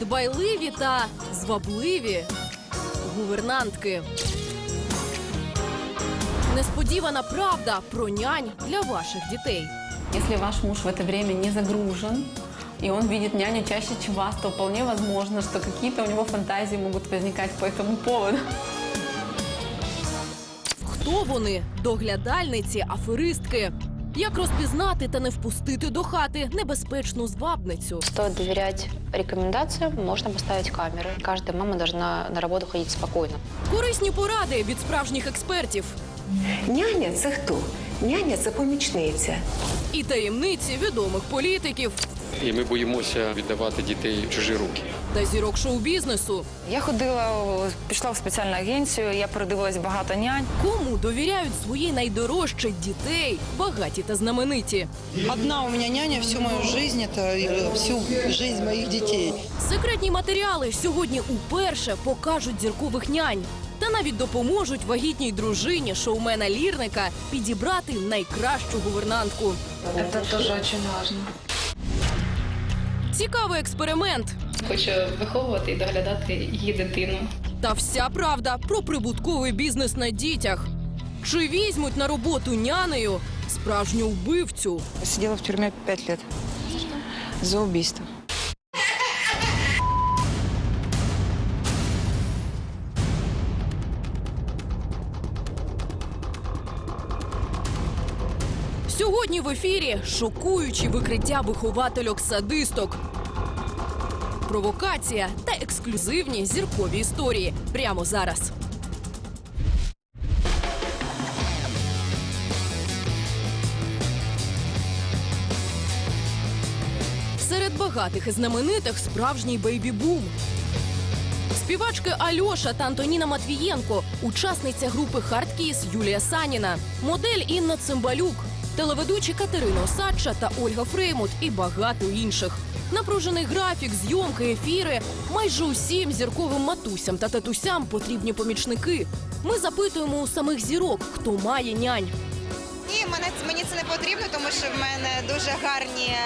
дбайливі та звабливі гувернантки. Несподівана правда про нянь для ваших дітей. Если ваш муж в это время не загружен, и он видит няню чаще, чем вас, то вполне возможно, что какие-то у него фантазии могут возникать по этому поводу. Хто вони? Доглядальниці, аферистки. Як розпізнати та не впустити до хати небезпечну звабницю? Стоит доверять рекомендациям, можно поставить камеры. Каждая мама должна на работу ходить спокойно. Корисні поради від справжніх експертів Няня це хто? Няня це помічниця. і таємниці відомих політиків І ми боїмося віддавати дітей в чужі руки. та зірок шоу-бізнесу. Я ходила, пішла в спеціальну агенцію, я передивилась багато нянь. Кому довіряють свої найдорожчі дітей, багаті та знамениті. Одна у меня няня всю мою жизнь, это э, всю жизнь моих детей. Секретні матеріали сьогодні уперше покажуть зіркових нянь. Та навіть допоможуть вагітній дружині шоумена лірника підібрати найкращу гувернантку. Це теж дуже важливо. Цікавий експеримент. Хочу виховувати і доглядати її дитину. Та вся правда про прибутковий бізнес на дітях. Чи візьмуть на роботу нянею справжню вбивцю? Сиділа в тюрмі 5 років. За убийство. Сьогодні в ефірі шокуючі викриття виховательок-садисток. Провокація та ексклюзивні зіркові історії прямо зараз. Серед багатих і знаменитих справжній бейбі-бум. Співачки Альоша та Антоніна Матвієнко, учасниця групи Хардкіс Юлія Саніна, модель Інна Цимбалюк, телеведучі Катерина Осадча та Ольга Фреймут і багато інших. Напружений графік, зйомки, ефіри. Майже усім зірковим матусям та татусям потрібні помічники. Ми запитуємо у самих зірок, хто має нянь. Ні, мене мені це не потрібно, тому що в мене дуже гарні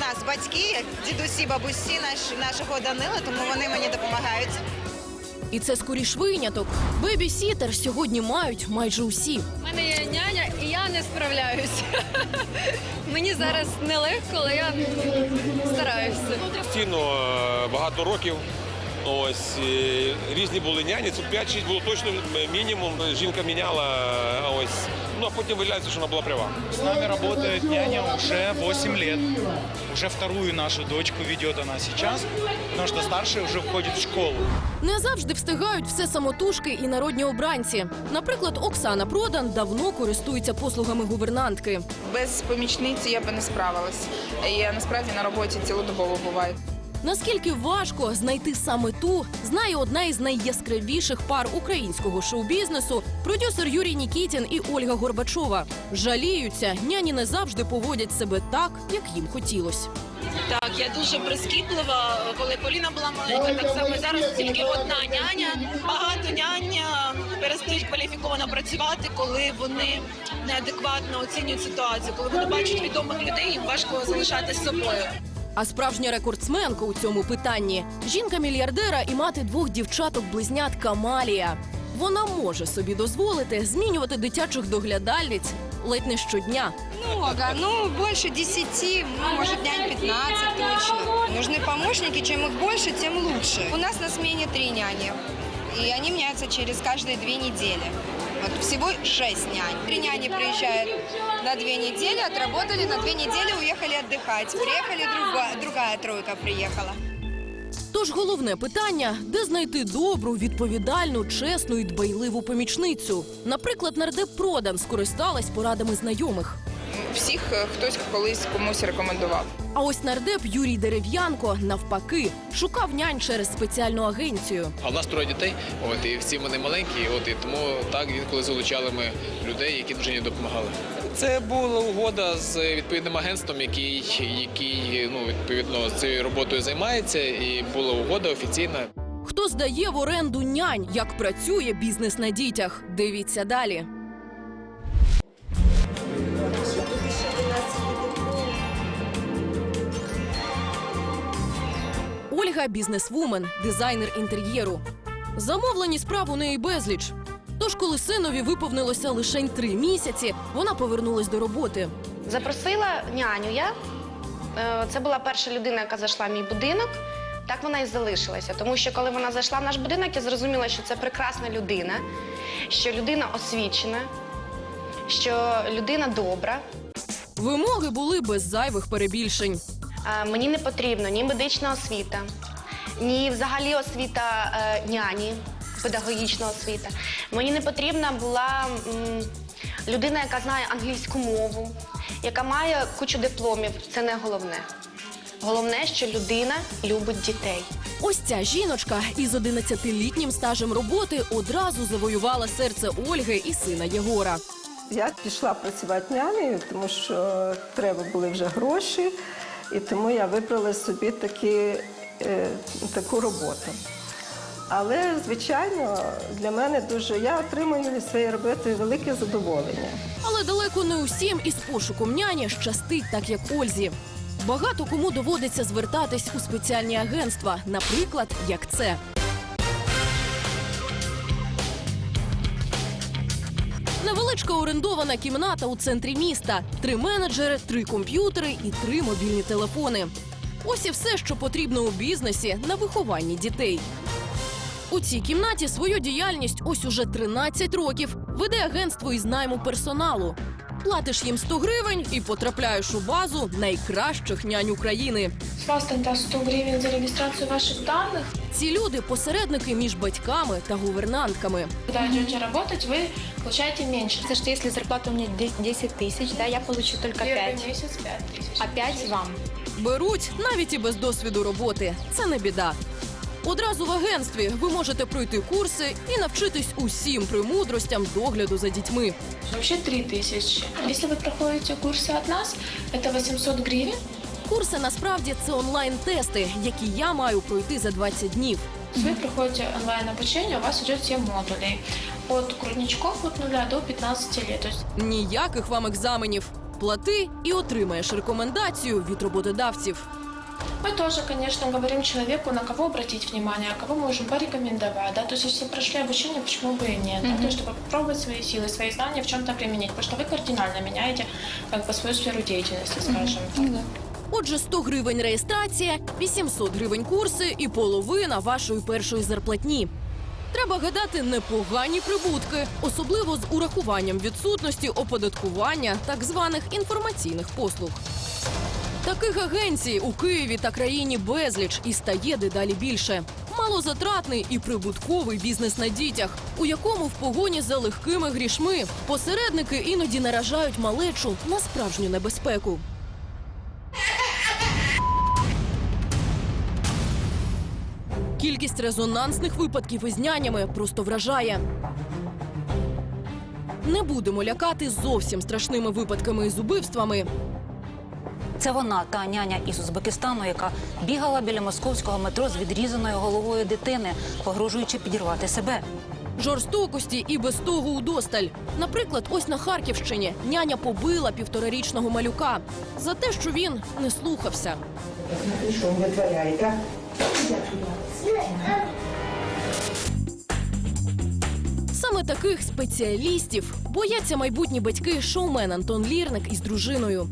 нас батьки, дідусі, бабусі наш, нашого Данила, тому вони мені допомагають. І це скоріш виняток. Бебі-сітер сьогодні мають майже усі. У мене є няня, і я не справляюся. Мені зараз нелегко, але я стараюся. постійно е, багато років. Ось різні були няні. Це 5-6 було точно мінімум. Жінка міняла. Ось ну а потім виявляється, що вона була права. С нами работает няня уже 8 лет. Уже вторую нашу дочку ведет она сейчас, потому что старшая уже входит в школу. Не завжди встигають все самотужки і народні обранці. Наприклад, Оксана Продан давно користується послугами гувернантки. Без помічниці я би не справилась. Я насправді на роботі цілодобово буваю. Наскільки важко знайти саме ту, знає одна із найяскравіших пар українського шоу-бізнесу продюсер Юрій Нікітін і Ольга Горбачова. Жаліються, няні не завжди поводять себе так, як їм хотілося. Так, я дуже прискіплива. Коли Поліна була маленька, так само зараз тільки одна няня. Багато няня перестають кваліфіковано працювати, коли вони неадекватно оцінюють ситуацію. Коли вони бачать відомих людей, їм важко залишатись собою. А справжня рекордсменка у цьому питанні жінка мільярдера і мати двох дівчаток-близнят Камалія. Вона може собі дозволити змінювати дитячих доглядальниць ледь не щодня. Много, ну больше 10, ну, может нянь 15 точно. Нужны помощники, чем их больше, тем лучше. У нас на смене три няни, и они меняются через каждые две недели. Вот всего шесть нянь. Три няни приезжают на две недели, отработали, на две недели уехали отдыхать. Приехали, друга- другая тройка приехала. Тож головне питання: де знайти добру, відповідальну, чесну і дбайливу помічницю? Наприклад, нардеп продан скористалась порадами знайомих. Всіх е, хтось колись комусь рекомендував. А ось нардеп Юрій Дерев'янко навпаки шукав нянь через спеціальну агенцію. А в нас троє дітей, от і всі вони маленькі, от і тому так інколи залучали ми людей, які дружині допомагали. Це була угода з відповідним агентством, який, який ну відповідно з цією роботою займається, і була угода офіційна. Хто здає в оренду нянь? Як працює бізнес на дітях? Дивіться далі. Ольга бізнесвумен, дизайнер інтер'єру. Замовлені справ у неї безліч. Тож, коли синові виповнилося лише три місяці, вона повернулась до роботи. Запросила няню я. Е, Це була перша людина, яка зайшла в мій будинок. Так вона і залишилася. Тому що коли вона зайшла в наш будинок, я зрозуміла, що це прекрасна людина, що людина освічена, що людина добра. Вимоги були без зайвих перебільшень. Е, Мені не потрібно ні медична освіта, ні взагалі освіта е, няні, педагогічна освіта. Мені не потрібна була людина, яка знає англійську мову, яка має кучу дипломів. Це не головне. Головне, що людина любить дітей. Ось ця жіночка із 11-літнім стажем роботи одразу завоювала серце Ольги і сина Єгора. Я пішла працювати нянею, тому що треба були вже гроші, і тому я вибрала собі такі, е, таку роботу. Але, звичайно, для мене дуже я отримую від своєї роботи велике задоволення. Але далеко не усім із пошуком няні щастить так, як Ользі. Багато кому доводиться звертатись у спеціальні агентства, наприклад, як це. Невеличка орендована кімната у центрі міста, три менеджери, три комп'ютери і три мобільні телефони. Ось і все, що потрібно у бізнесі на вихованні дітей. У цій кімнаті свою діяльність ось уже 13 років веде агентство із найму персоналу. Платиш їм 100 гривень і потрапляєш у базу найкращих нянь України. С вас тогда 100 гривен за регистрацию ваших данных. Ці люди посередники між батьками та гувернантками. Когда идете работать, вы получаете меньше. Это что если зарплата у меня 10 тысяч, да, я получу только Первый месяц 5 тысяч. а 5 вам. Беруть навіть і без досвіду роботи. Це не біда. Одразу в агентстві ви можете пройти курси і навчитись усім премудростям догляду за дітьми. Вообще 3 тысячи. Если вы проходите курсы от нас, это 800 гривен. Курси насправді це онлайн-тести, які я маю пройти за 20 днів. Вы проходите онлайн-обучение, у вас идет 7 модулей. От грудничков от 0 до 15 лет. То есть Ніяких вам екзаменів. Плати і отримаєш рекомендацію від роботодавців. мы тоже, конечно, говорим человеку, на кого обратить внимание, а кого мы можем порекомендовать. Да? То есть если прошли обучение, почему бы и нет? Да? То есть чтобы попробовать свои силы, свои знания в чем-то применить. Потому что вы кардинально меняете как бы, свою сферу деятельности, скажем так. Отже, 100 гривень реєстрація, 800 гривень курси і половина вашої першої зарплатні. Треба гадати непогані прибутки, особливо з урахуванням відсутності оподаткування так званих інформаційних послуг. Таких агенцій у Києві та країні безліч і стає дедалі більше. Малозатратний і прибутковий бізнес на дітях, у якому в погоні за легкими грішми посередники іноді наражають малечу на справжню небезпеку. Кількість резонансних випадків із нянями просто вражає. Не будемо лякати зовсім страшними випадками із убивствами. Це вона, та няня із Узбекистану, яка бігала біля московського метро з відрізаною головою дитини, погрожуючи підірвати себе. Жорстокості і без того удосталь. Наприклад, ось на Харківщині няня побила півторарічного малюка за те, що він не слухався. Саме таких спеціалістів бояться майбутні батьки шоумен Антон Лірник із дружиною.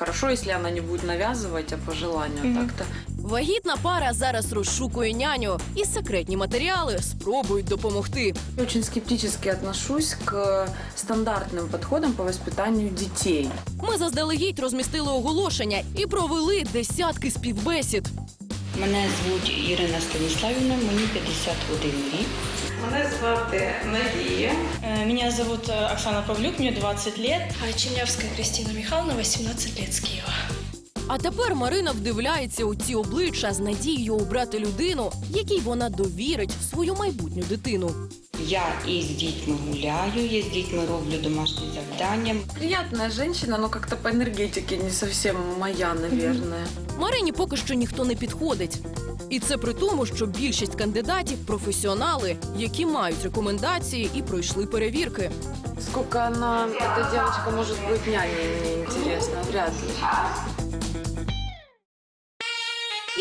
Хорошо, если она не будет навязывать, а по желанию так-то. Вагітна пара зараз розшукує няню, і секретні матеріали спробують допомогти. Очень скептически отношусь к стандартным подходам по воспитанию детей. Ми заздалегідь розмістили оголошення і провели десятки співбесід. Мене звуть Ірина Станіславівна, мені 51 рік. Мене звати Надія. Меня зовут э, Оксана Павлюк, мне 20 лет. А Чернявская Кристина Михайловна, 18 лет с Киева. А тепер Марина вдивляється у ці обличчя з надією обрати людину, якій вона довірить свою майбутню дитину. Я і з дітьми гуляю, я з дітьми роблю домашні завдання. Приятная женщина, но как-то по энергетике не совсем моя, наверное. Марині поки що ніхто не підходить. І це при тому, що більшість кандидатів професіонали, які мають рекомендації і пройшли перевірки. Сколько она, эта девочка, может быть няней, мне интересно, вряд ли.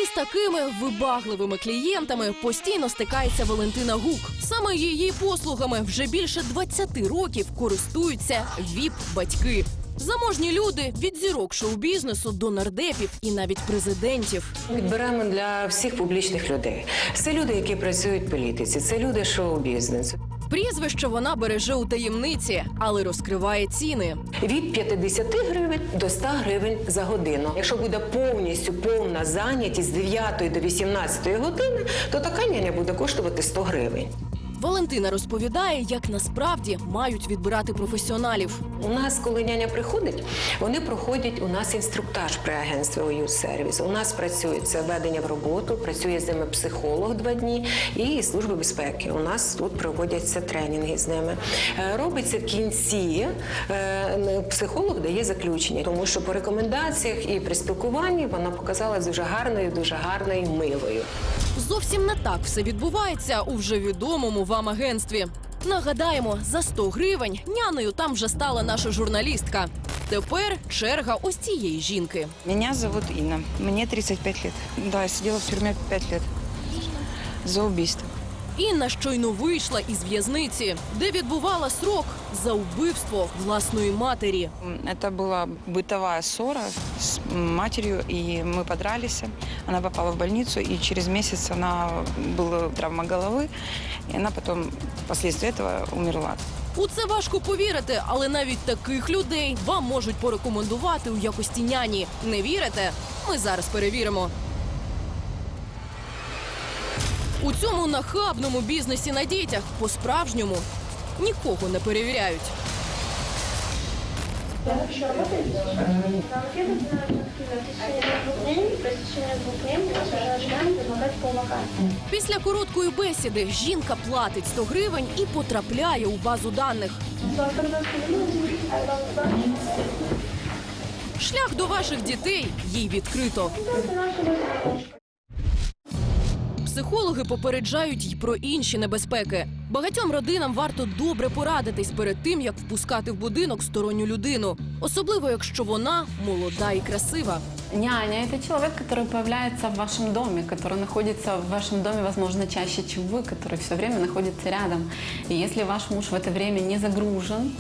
Із такими вибагливими клієнтами постійно стикається Валентина Гук. Саме її послугами вже більше 20 років користуються віп-батьки. Заможні люди від зірок шоу-бізнесу до нардепів і навіть президентів. Відберемо для всіх публічних людей. Це люди, які працюють в політиці, це люди шоу-бізнесу. Прізвище вона береже у таємниці, але розкриває ціни. Від 50 гривень до 100 гривень за годину. Якщо буде повністю повна зайнятість з 9 до 18 години, то така няня буде коштувати 100 гривень. Валентина розповідає, як насправді мають відбирати професіоналів. У нас, коли няня приходить, вони проходять у нас інструктаж при агентстві «Оюз сервіс. У нас працює це введення в роботу, працює з ними психолог два дні і служба безпеки. У нас тут проводяться тренінги з ними. Е, Робиться в кінці е, психолог дає заключення, тому що по рекомендаціях і при спілкуванні вона показалась дуже гарною, дуже гарною, милою. Зовсім не так все відбувається у вже відомому вам агентстві. Нагадаємо, за 100 гривень няною там вже стала наша журналістка. Тепер черга ось цієї жінки. Меня зовут Инна. Мне 35 лет. Да, я сидела в тюрьме 5 лет за убийство. Інна щойно вийшла із в'язниці, де відбувала срок за вбивство власної матері. Это была бытовая ссора с матерью, и мы подрались. Она попала в больницу, и через месяц она была травма головы, и она потом, впоследствии этого, умерла. У це важко повірити, але навіть таких людей вам можуть порекомендувати у якості няні. Не вірите? Ми зараз перевіримо. У цьому нахабному бізнесі на дітях по-справжньому нікого не перевіряють. Після короткої бесіди жінка платить 100 гривень і потрапляє у базу даних. Шлях до ваших дітей їй відкрито. Психологи попереджають й про інші небезпеки. Багатьом родинам варто добре порадитись перед тим, як впускати в будинок сторонню людину, особливо якщо вона молода і красива. Няня – это человек, который появляется в вашем доме, который находится в вашем доме, возможно, чаще, чем вы, который все время находится рядом. И если ваш муж в это время не загружен,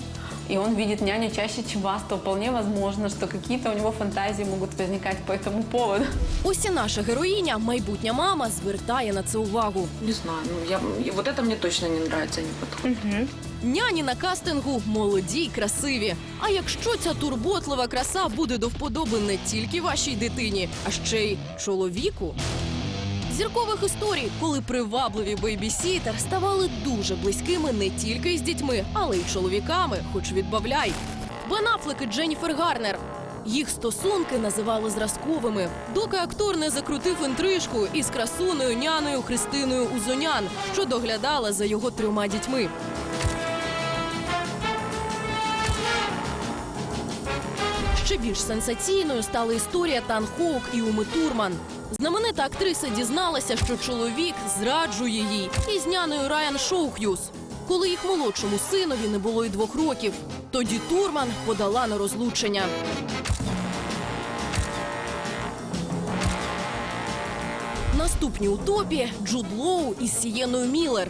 и он видит няню чаще, чем вас, то вполне возможно, что какие-то у него фантазии могут возникать по этому поводу. Ось наша героїня, майбутня мама, звертає на це увагу. Не знаю, ну я, вот это мне точно не нравится, не подходит. Няні на кастингу молоді й красиві. А якщо ця турботлива краса буде до вподоби не тільки вашій дитині, а ще й чоловіку. Зіркових історій, коли привабливі бейбісітер ставали дуже близькими не тільки із дітьми, але й чоловіками, хоч відбавляй. Бен Аффлек і Дженніфер Гарнер. Їх стосунки називали зразковими, доки актор не закрутив інтрижку із красуною няною Христиною Узонян, що доглядала за його трьома дітьми. Ще більш сенсаційною стала історія Тан Хоук і Уми Турман. Знаменита актриса дізналася, що чоловік зраджує їй із няною Райан Шоух'юз, коли їх молодшому синові не було й двох років. Тоді Турман подала на розлучення. Наступні утопі Джуд Лоу із Сієною Міллер.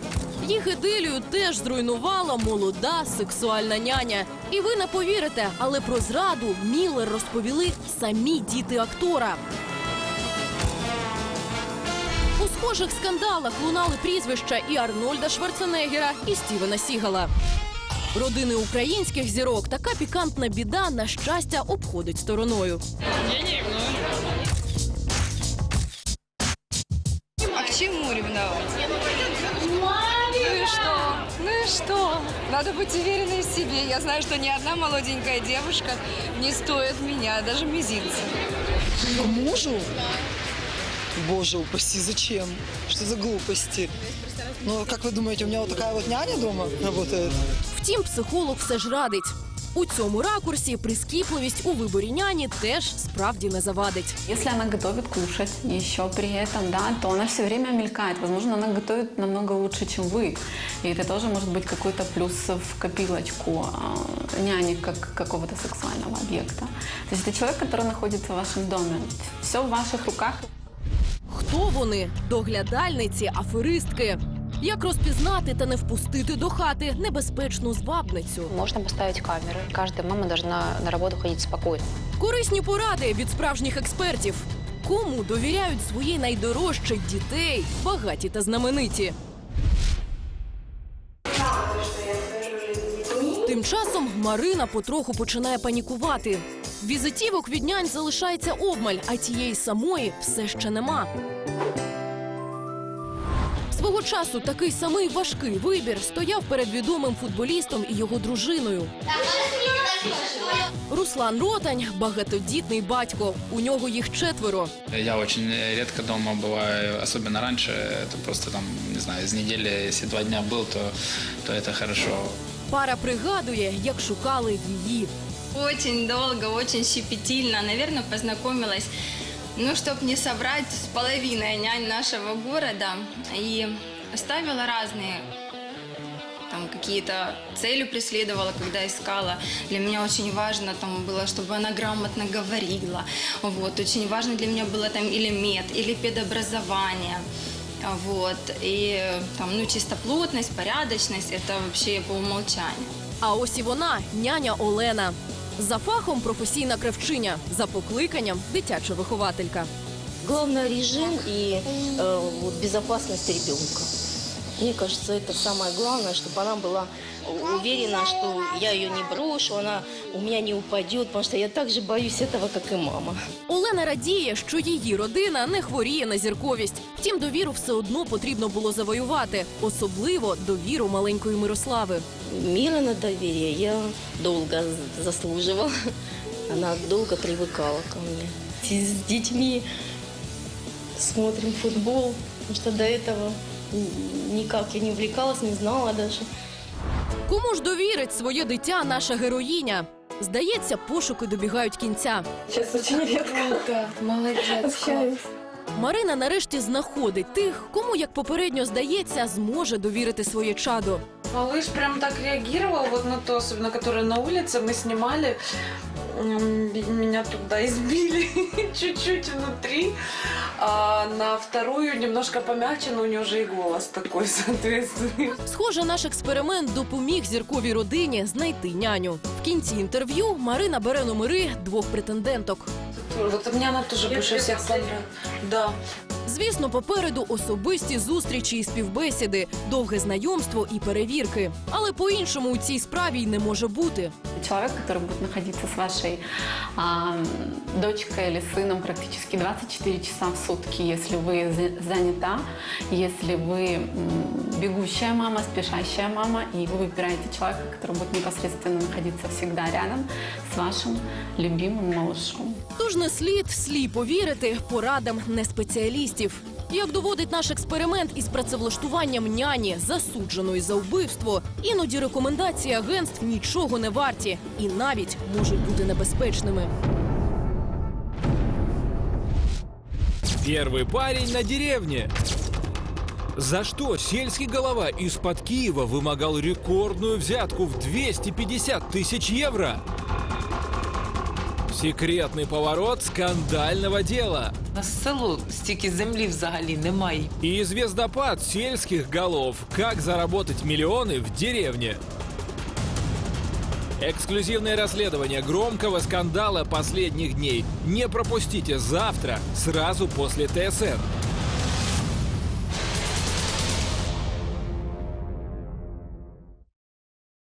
Їх ідилію теж зруйнувала молода сексуальна няня. І ви не повірите, але про зраду Міллер розповіли самі діти актора. У схожих скандалах лунали прізвища і Арнольда Шварценеггера, і Стівена Сігала. Родини українських зірок така пікантна біда на щастя обходить стороною. А что? Надо быть уверенной в себе. Я знаю, что ни одна молоденькая девушка не стоит меня, даже мизинца. К мужу? Боже упаси, зачем? Что за глупости? Ну, как вы думаете, у меня вот такая вот няня дома работает? Втім, психолог все ж радить. У цьому ракурсі прискіпливість у виборі няні теж справді не завадить. Если она готовит кушать еще при этом, да, то она все время мелькает. Возможно, она готовит намного лучше, чем вы. И это тоже может быть какой-то плюс в копилочку а, няни как какого-то сексуального объекта. То есть это человек, который находится в вашем доме. Все в ваших руках. Хто вони? Доглядальниці, аферистки. Як розпізнати та не впустити до хати небезпечну звабницю? Можно поставить камеры. Каждая мама должна на работу ходить спокойно. Корисні поради від справжніх експертів. Кому довіряють свої найдорожчих дітей, багаті та знамениті. Тим часом Марина потроху починає панікувати. Візитівок від нянь залишається обмаль, а тієї самої все ще нема. Свого часу такий самий важкий вибір стояв перед відомим футболістом і його дружиною. Руслан Ротань багатодітний батько. У нього їх четверо. Я очень редко дома бываю, особенно раньше. Это просто там, не знаю, из недели, если два дня был, то, то это хорошо. Пара пригадує, як шукали її. Очень долго, очень щепетильно, наверное, познакомилась, ну, чтобы не соврать, с половиной нянь нашего города. И ставила разные там какие-то цели преследовала, когда искала. Для меня очень важно там было, чтобы она грамотно говорила. Вот. Очень важно для меня было там или мед, или педобразование. Вот. И там, ну, чистоплотность, порядочность – это вообще по умолчанию. А ось і вона, няня Олена. За фахом професійна кравчиня, за покликанням дитяча вихователька. Главное режим и э, вот безопасность ребенка. Мне кажется, это самое главное, чтобы она была уверена, что я ее не брошу, она у меня не упадет, потому что я так же боюсь этого, как и мама. Олена радіє, що її родина не хворіє на зірковість. Втім, довіру все одно потрібно було завоювати, особливо довіру маленької Мирослави. Мира на доверие я долго заслуживала. Она долго привыкала ко мне. И С детьми смотрим футбол, потому что до этого никак я не увлекалась, не знала даже. Кому ж довірить своє дитя наша героїня? Здається, пошуки добігають кінця. Сейчас очень редко. Молодец. Общаюсь. Марина нарешті знаходить тих, кому, як попередньо здається, зможе довірити своє чадо. Малыш прям так реагировал вот на то, особенно которое на улице мы снимали. Меня туда избили чуть-чуть внутри. А на вторую немножко помягче, но у нее уже и голос такой соответствует. Схоже, наш експеримент допоміг зірковій родині знайти няню. В кінці інтерв'ю Марина бере номери двох претенденток. Вот мне она тоже больше всех понравилась. Да. Звісно, попереду особисті зустрічі і співбесіди, довге знайомство і перевірки. Але по-іншому у цій справі й не може бути. Человек, который будет находиться с вашей а, дочкой или сыном практически 24 часа в сутки, если вы за- занята, если вы м, бегущая мама, спешащая мама, и вы выбираете человека, который будет непосредственно находиться всегда рядом с вашим любимым малышом. Тож не слід сліпо вірити порадам неспеціалістів. Як доводить наш експеримент із працевлаштуванням няні, засудженої за вбивство, іноді рекомендації агентств нічого не варті і навіть можуть бути небезпечними. Первый парень на деревне. За что сельский голова из-под Киева вымогал рекордную взятку в 250 тысяч евро? Секретный поворот скандального дела. На селу стільки землі взагалі немає. И звездопад сельских голов. Как заработать миллионы в деревне? Эксклюзивное расследование громкого скандала последних дней. Не пропустите завтра, сразу после ТСН.